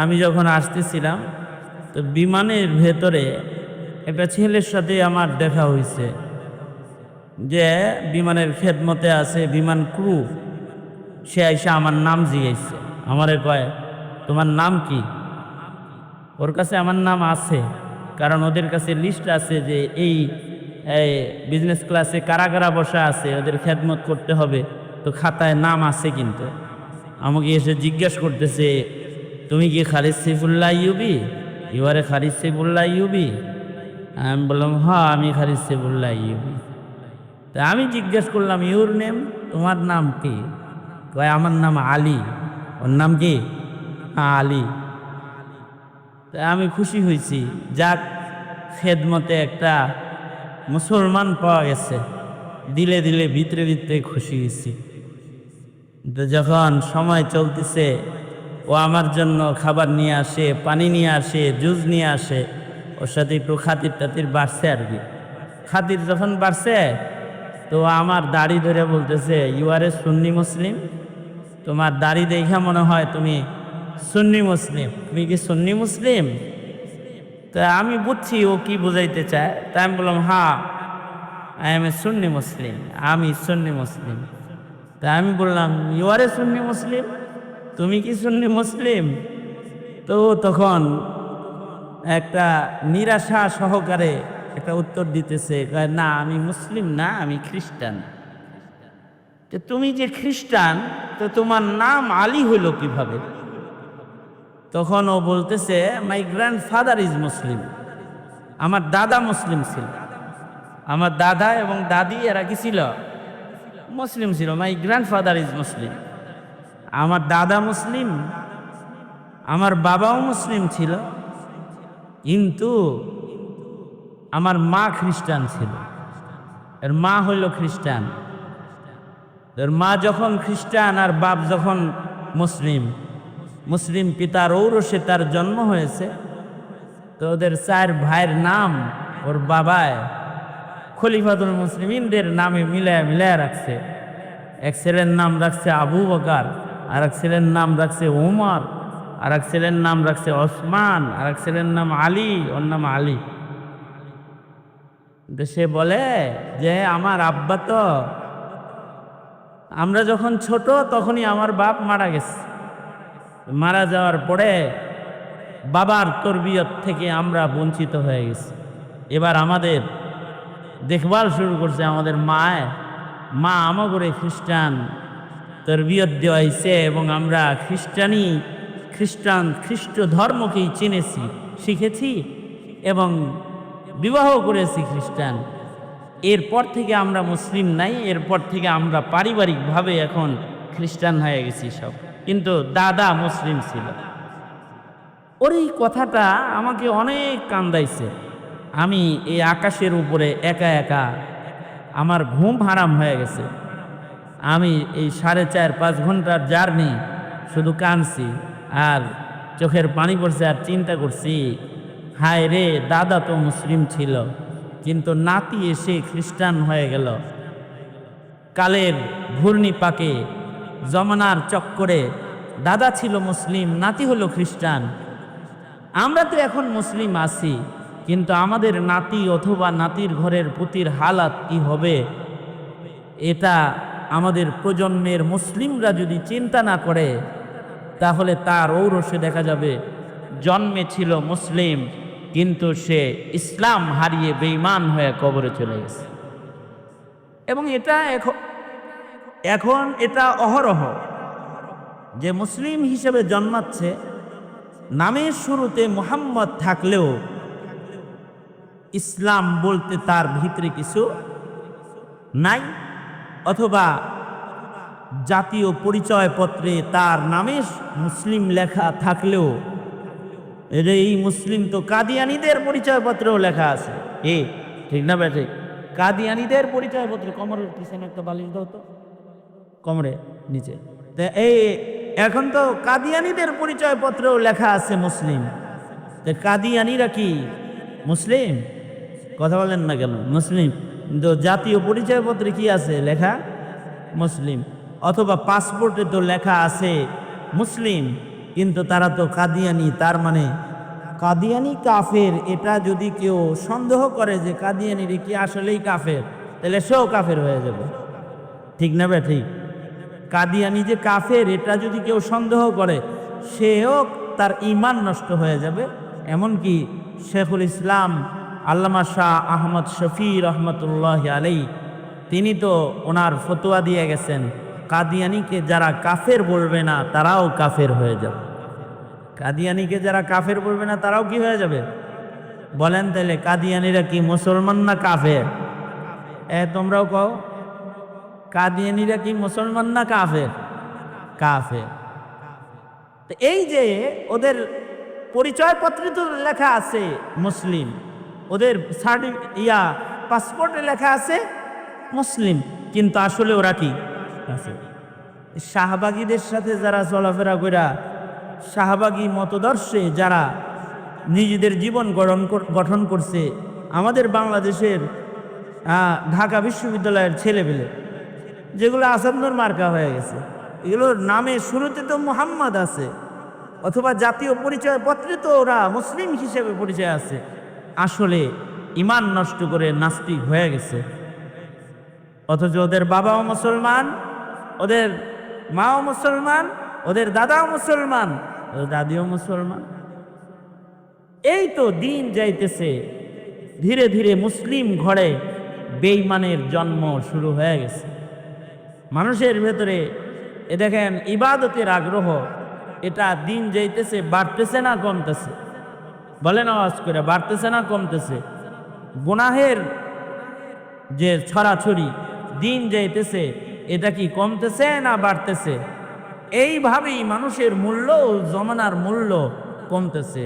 আমি যখন আসতেছিলাম, তো বিমানের ভেতরে একটা ছেলের সাথে আমার দেখা হয়েছে যে বিমানের খেদমতে আছে, বিমান ক্রু। সে আইসা আমার নাম জিজ্ঞেসছে আমারে কয়, তোমার নাম কি? ওর কাছে আমার নাম আছে, কারণ ওদের কাছে লিস্ট আছে যে এই বিজনেস ক্লাসে কারা কারা বসা আছে, ওদের খেদমত করতে হবে। তো খাতায় নাম আছে কিন্তু। আমাকে এসে জিজ্ঞেস করতেছে তুমি কি খারিজ সৈফুল্লাহ ইউবি? এবারে খারিজ সৈফুল্লাহ ইউবি? আমি বললাম হ্যাঁ আমি খারিজ সৈফুল্লাহ ইউবি। তা আমি জিজ্ঞেস করলাম ইউর নেম তোমার নাম কি? কয়, আমার নাম আলী। ওর নাম কি? হ্যাঁ আলী। তা আমি খুশি হয়েছি। যাক, খেদমতে একটা মুসলমান পাওয়া গেছে। দিলে দিলে ভিতরে ভিতরে খুশি হয়েছি। তো যখন সময় চলতেছে ও আমার জন্য খাবার নিয়ে আসে, পানি নিয়ে আসে, জুস নিয়ে আসে। ওর সাথে একটু খাতির টাতির বাড়ছে আর কি। খাতির যখন বাড়ছে, তো আমার দাড়ি ধরে বলতেছে ইউ আর এ সুন্নি মুসলিম তোমার দাড়ি দেখা মনে হয় তুমি সুন্নি মুসলিম তুমি কি সুন্নি মুসলিম তা আমি বুঝছি ও কি বুঝাইতে চায়। তাই আমি বললাম হ্যাঁ আই এম এ সুন্নি মুসলিম আমি সুন্নি মুসলিম তা আমি বললাম ইউ আর এ সুন্নি মুসলিম তুমি কি সুন্নি মুসলিম? তো তখন একটা নিরাশা সহকারে একটা উত্তর দিতেছে না, আমি মুসলিম না, আমি খ্রিস্টান। তো তুমি যে খ্রিস্টান, তো তোমার নাম আলী হইল কীভাবে? তখন ও বলতেছে my grandfather is Muslim আমার দাদা মুসলিম ছিল। আমার দাদা এবং দাদি এরা কি ছিল? মুসলিম ছিল। My grandfather is Muslim আমার দাদা মুসলিম, আমার বাবাও মুসলিম ছিল, কিন্তু আমার মা খ্রিস্টান ছিল। এর মা হইল খ্রিস্টান। এর মা যখন খ্রিস্টান আর বাপ যখন মুসলিম মুসলিম পিতার ঔরসে তার জন্ম হয়েছে, তো ওদের চার ভাইয়ের নাম ওর বাবায় খলিফাতুল মুসলিমিনদের নামে মিলায় মিলায় রাখছে। এক ছেলের নাম রাখছে আবু বকার। আর এক ছেলের নাম রাখছে উমর আর এক ছেলের নাম রাখছে ওসমান আর এক ছেলের নাম আলী, ওর নাম আলী। সে বলে যে, আমার আব্বা তো, আমরা যখন ছোট তখনই আমার বাপ মারা গেছে। মারা যাওয়ার পরে বাবার তরবিয়ত থেকে আমরা বঞ্চিত হয়ে গেছি। এবার আমাদের দেখভাল শুরু করছে আমাদের মায়। মা আমাগরে খ্রিস্টান তরবিয়ত দেওয়া হয়েছে এবং আমরা খ্রিস্টানি, খ্রিস্টান, খ্রিস্ট ধর্মকেই চিনেছি, শিখেছি এবং বিবাহ করেছি খ্রিস্টান। এরপর থেকে আমরা মুসলিম নাই, এরপর থেকে আমরা পারিবারিকভাবে এখন খ্রিস্টান হয়ে গেছি সব। কিন্তু দাদা মুসলিম ছিল। ওর এই কথাটা আমাকে অনেক কান্দাইছে। আমি এই আকাশের উপরে একা একা আমার ঘুম হারাম হয়ে গেছে। আমি এই সাড়ে চার, পাঁচ ঘণ্টার জার্নি শুধু কাঁদছি আর চোখের পানি পড়ছে আর চিন্তা করছি, হায় রে, দাদা তো মুসলিম ছিল, কিন্তু নাতি এসে খ্রিস্টান হয়ে গেল। কালের ঘূর্ণি পাকে জমানার চক্করে, দাদা ছিল মুসলিম, নাতি হলো খ্রিস্টান। আমরা তো এখন মুসলিম আছি, কিন্তু আমাদের নাতি অথবা নাতির ঘরের পুতির হালাত কি হবে? এটা আমাদের প্রজন্মের মুসলিমরা যদি চিন্তা না করে, তাহলে তার ঔরসে দেখা যাবে, জন্মে ছিল মুসলিম, কিন্তু সে ইসলাম হারিয়ে বেঈমান হয়ে কবরে চলে গেছে। এবং এটা এখন এখন এটা অহরহ যে মুসলিম হিসেবে জন্মাচ্ছে, নামের শুরুতে মোহাম্মদ থাকলেও ইসলাম বলতে তার ভিতরে কিছু নাই। অথবা জাতীয় পরিচয়পত্রে তার নামে মুসলিম লেখা থাকলেও এই মুসলিম তো কাদিয়ানিদের পরিচয়পত্রেও লেখা আছে। এ, ঠিক না বেঠে কাদিয়ানিদের পরিচয়পত্র, কমরের পিছনে একটা বালিশ দাও তো। কমরে, নিচে। তা এই এখন তো কাদিয়ানিদের পরিচয়পত্রেও লেখা আছে মুসলিম। কাদিয়ানিরা কি মুসলিম? কথা বলেন না কেন, মুসলিম। জাতীয় পরিচয়পত্রে কি আছে? লেখা মুসলিম। অথবা পাসপোর্টে তো লেখা আছে মুসলিম, কিন্তু তারা তো কাদিয়ানি, তার মানে কাদিয়ানি কাফের। এটা যদি কেউ সন্দেহ করে যে কাদিয়ানি কি আসলেই কাফের, তাহলে সেও কাফের হয়ে যাবে। ঠিক না বে, ঠিক? কাদিয়ানি যে কাফের, এটা যদি কেউ সন্দেহ করে, সেও তার ইমান নষ্ট হয়ে যাবে। এমনকি শেখুল ইসলাম আল্লামা শাহ আহমদ শফি রহমতুল্লাহ আলাই তিনি তো ওনার ফতোয়া দিয়ে গেছেন, কাদিয়ানিকে যারা কাফের বলবে না, তারাও কাফের হয়ে যাবে। কাদিয়ানিকে যারা কাফের বলবে না, তারাও কি হয়ে যাবে? বলেন তাহলে, কাদিয়ানিরা কি মুসলমান না কাফের? এ, তোমরাও কও, কাদিয়ানিরা কি মুসলমান না কাফের? কাফের। তো এই যে ওদের পরিচয়পত্রে তো লেখা আছে মুসলিম ওদের সার্টি, ইয়া, পাসপোর্টে লেখা আছে মুসলিম। কিন্তু আসলে ওরা কি? শাহবাগীদের সাথে যারা চলাফেরা করা শাহবাগী মতদর্শে যারা নিজেদের জীবন গঠন গঠন করছে, আমাদের বাংলাদেশের ঢাকা বিশ্ববিদ্যালয়ের ছেলেপেলে, যেগুলো আসামনুর মার্কা হয়ে গেছে, এগুলোর নামে শুরুতে তো মোহাম্মদ আছে, অথবা জাতীয় পরিচয় পত্রে তো ওরা মুসলিম হিসেবে পরিচয় আছে। আসলে ইমান নষ্ট করে নাস্তিক হয়ে গেছে। অথচ ওদের বাবাও মুসলমান, ওদের মাও মুসলমান, ওদের দাদাও মুসলমান, ওদের দাদিও মুসলমান। এই তো দিন যাইতেছে, ধীরে ধীরে মুসলিম ঘরে বেইমানের জন্ম শুরু হয়ে গেছে। মানুষের ভেতরে এ দেখেন ইবাদতের আগ্রহ, এটা দিন যাইতেছে, বাড়তেছে না, কমতেছে। বলেন আওয়াজ করে, বাড়তেছে না, কমতেছে। গুনাহের যে ছড়াছড়ি, দিন যাইতেছে, এটা কি কমতেছে না বাড়তেছে? এইভাবেই মানুষের মূল্য, জমানার মূল্য কমতেছে।